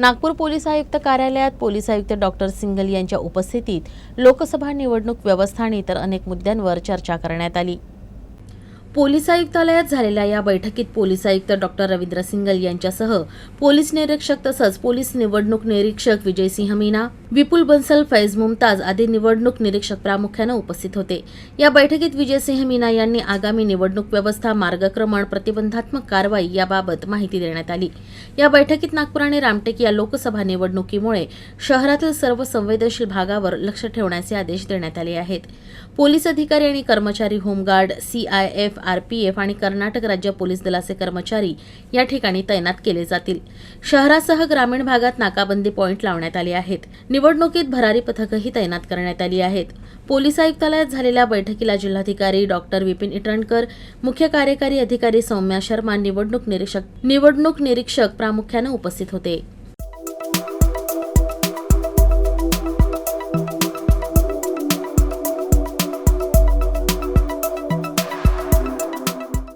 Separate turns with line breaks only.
Nagpur police आयुक्त कार्यालयात police आयुक्त डॉक्टर सिंगल यांच्या उपस्थितीत लोकसभा निवडणूक व्यवस्था आणि इतर अनेक मुद्द्यांवर चर्चा करण्यात आली. पोलीस आयुक्तालयात झालेल्या या बैठकीत पोलीस आयुक्त डॉक्टर रवींद्र सिंगल यांच्यासह पोलीस निरीक्षक तसंच पोलीस निवडणूक निरीक्षक विजयसिंह मीना विपुल बन्सल फैज मुमताज आदी निवडणूक निरीक्षक प्रामुख्यानं उपस्थित होते. या बैठकीत विजयसिंह मीना यांनी आगामी निवडणूक व्यवस्था मार्गक्रमण प्रतिबंधात्मक कारवाई याबाबत माहिती देण्यात आली. या बैठकीत नागपूर आणि रामटेक या लोकसभा निवडणुकीमुळे शहरातील सर्व संवेदनशील भागावर लक्ष ठेवण्याचे आदेश देण्यात आले आहेत. पोलीस अधिकारी आणि कर्मचारी होमगार्ड सीआयएफ आरपीएफ आणि कर्नाटक राज्य पोलीस दलाचे कर्मचारी या ठिकाणी तैनात केले जातील. शहरासह ग्रामीण भागात नाकाबंदी पॉईंट लावण्यात आले आहेत. निवडणुकीत भरारी पथकही तैनात करण्यात आली आहेत. पोलीस आयुक्तालयात झालेल्या बैठकीला जिल्हाधिकारी डॉक्टर विपिन इटणकर मुख्य कार्यकारी अधिकारी सौम्या शर्मा निवडणूक निरीक्षक निवडणूक निरीक्षक प्रामुख्याने उपस्थित होते.